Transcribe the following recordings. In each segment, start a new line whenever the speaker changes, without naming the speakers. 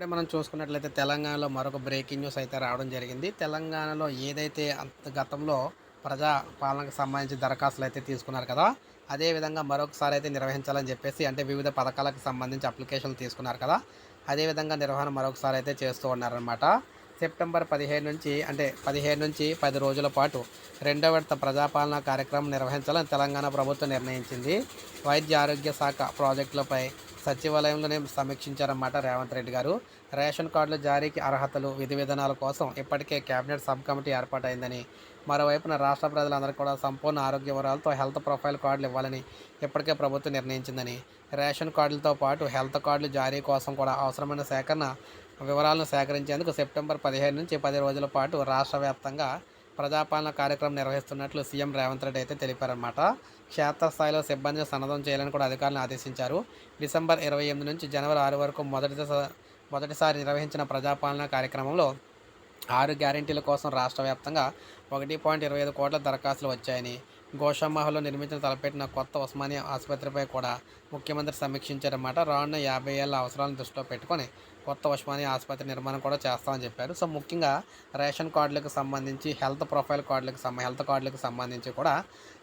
ఇప్పుడే మనం చూసుకున్నట్లయితే తెలంగాణలో మరొక బ్రేకింగ్ న్యూస్ అయితే రావడం జరిగింది. తెలంగాణలో ఏదైతే అంత గతంలో ప్రజా పాలనకు సంబంధించి దరఖాస్తులు అయితే తీసుకున్నారు కదా అదేవిధంగా మరొకసారి అయితే నిర్వహించాలని చెప్పేసి అంటే వివిధ పథకాలకు సంబంధించి అప్లికేషన్లు తీసుకున్నారు కదా అదేవిధంగా నిర్వహణ మరొకసారి అయితే చేస్తూ ఉన్నారనమాట సెప్టెంబర్ పదిహేను నుంచి అంటే పదిహేను నుంచి పది రోజుల పాటు రెండో విడత ప్రజాపాలన కార్యక్రమం నిర్వహించాలని తెలంగాణ ప్రభుత్వం నిర్ణయించింది. వైద్య ఆరోగ్య శాఖ ప్రాజెక్టులపై సచివాలయంలోనే సమీక్షించారన్నమాట రేవంత్ రెడ్డి గారు. రేషన్ కార్డుల జారీకి అర్హతలు విధి విధానాల కోసం ఇప్పటికే కేబినెట్ సబ్ కమిటీ ఏర్పాటైందని. మరోవైపున రాష్ట్ర ప్రజలందరూ కూడా సంపూర్ణ ఆరోగ్య వివరాలతో హెల్త్ ప్రొఫైల్ కార్డులు ఇవ్వాలని ఇప్పటికే ప్రభుత్వం నిర్ణయించిందని. రేషన్ కార్డులతో పాటు హెల్త్ కార్డులు జారీ కోసం కూడా అవసరమైన సేకరణ వివరాలను సేకరించేందుకు సెప్టెంబర్ పదిహేను నుంచి పది రోజుల పాటు రాష్ట్ర వ్యాప్తంగా ప్రజాపాలన కార్యక్రమం నిర్వహిస్తున్నట్లు సీఎం రేవంత్ రెడ్డి అయితే తెలిపారన్నమాట. క్షేత్రస్థాయిలో సిబ్బందిని సన్నద్ధం చేయాలని కూడా అధికారులను ఆదేశించారు. డిసెంబర్ ఇరవై ఎనిమిది నుంచి జనవరి ఆరు వరకు మొదటి మొదటిసారి నిర్వహించిన ప్రజాపాలన కార్యక్రమంలో ఆరు గ్యారెంటీల కోసం రాష్ట్ర వ్యాప్తంగా ఒకటి పాయింట్ ఇరవై ఐదు కోట్ల దరఖాస్తులు వచ్చాయని గోషామహల్లో నిర్మించిన తలపెట్టిన కొత్త ఉస్మానియా ఆసుపత్రిపై కూడా ముఖ్యమంత్రి సమీక్షించారన్నమాట. రానున్న యాభై ఏళ్ళ అవసరాలను దృష్టిలో పెట్టుకొని కొత్త ఉస్మానియా ఆసుపత్రి నిర్మాణం కూడా చేస్తామని చెప్పారు. సో ముఖ్యంగా రేషన్ కార్డులకు సంబంధించి హెల్త్ ప్రొఫైల్ కార్డులకు సంబ హెల్త్ కార్డులకు సంబంధించి కూడా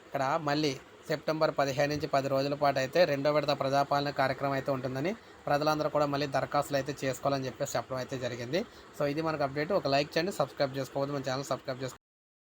ఇక్కడ మళ్ళీ సెప్టెంబర్ పదిహేను నుంచి పది రోజుల పాటు అయితే రెండో విడత ప్రజాపాలన కార్యక్రమం అయితే ఉంటుందని ప్రజలందరూ కూడా మళ్ళీ దరఖాస్తులు అయితే చేసుకోవాలని చెప్పేసి చెప్పడం అయితే జరిగింది. సో ఇది మనకు అప్డేట్. ఒక లైక్ చేయండి సబ్స్క్రైబ్ చేసుకోవద్దు. మన ఛానల్ సబ్స్క్రైబ్ చేసుకోండి